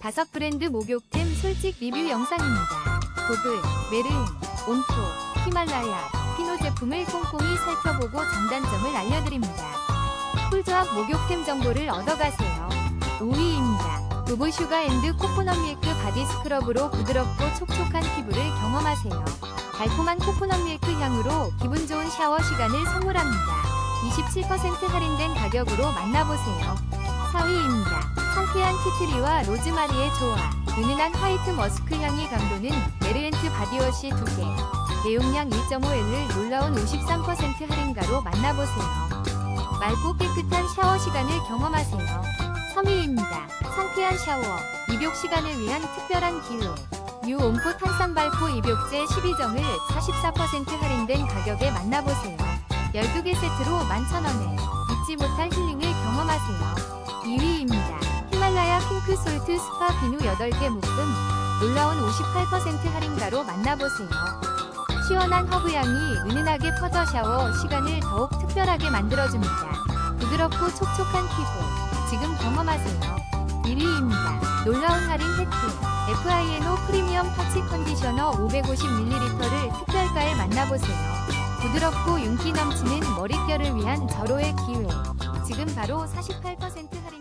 다섯 브랜드 목욕템 솔직 리뷰 영상입니다. 도브, 메르인, 온토, 히말라야, 피노 제품을 꼼꼼히 살펴보고 장단점을 알려드립니다. 쿨조합 목욕템 정보를 얻어가세요. 5위입니다. 도브 슈가 앤드 코코넛 밀크 바디 스크럽으로 부드럽고 촉촉한 피부를 경험하세요. 달콤한 코코넛 밀크 향으로 기분 좋은 샤워 시간을 선물합니다. 27% 할인된 가격으로 만나보세요. 4위입니다. 상쾌한 티트리와 로즈마리의 조화, 은은한 화이트 머스크 향이 감도는 메르엔트 바디워시 2개, 대용량 1.5L을 놀라운 53% 할인가로 만나보세요. 맑고 깨끗한 샤워 시간을 경험하세요. 3위입니다. 상쾌한 샤워, 입욕 시간을 위한 특별한 기회. 뉴 옴코 탄산 발포 입욕제 12정을 44% 할인된 가격에 만나보세요. 12개 세트로 11,000원에 잊지 못할 힐링을 경험하세요. 핑크 솔트 스파 비누 8개 묶음 놀라운 58% 할인가로 만나보세요. 시원한 허브향이 은은하게 퍼져 샤워 시간을 더욱 특별하게 만들어줍니다. 부드럽고 촉촉한 피부 지금 경험하세요. 1위입니다. 놀라운 할인 혜택 FINO 프리미엄 파치 컨디셔너 550ml를 특별가에 만나보세요. 부드럽고 윤기 넘치는 머릿결을 위한 절호의 기회. 지금 바로 48% 할인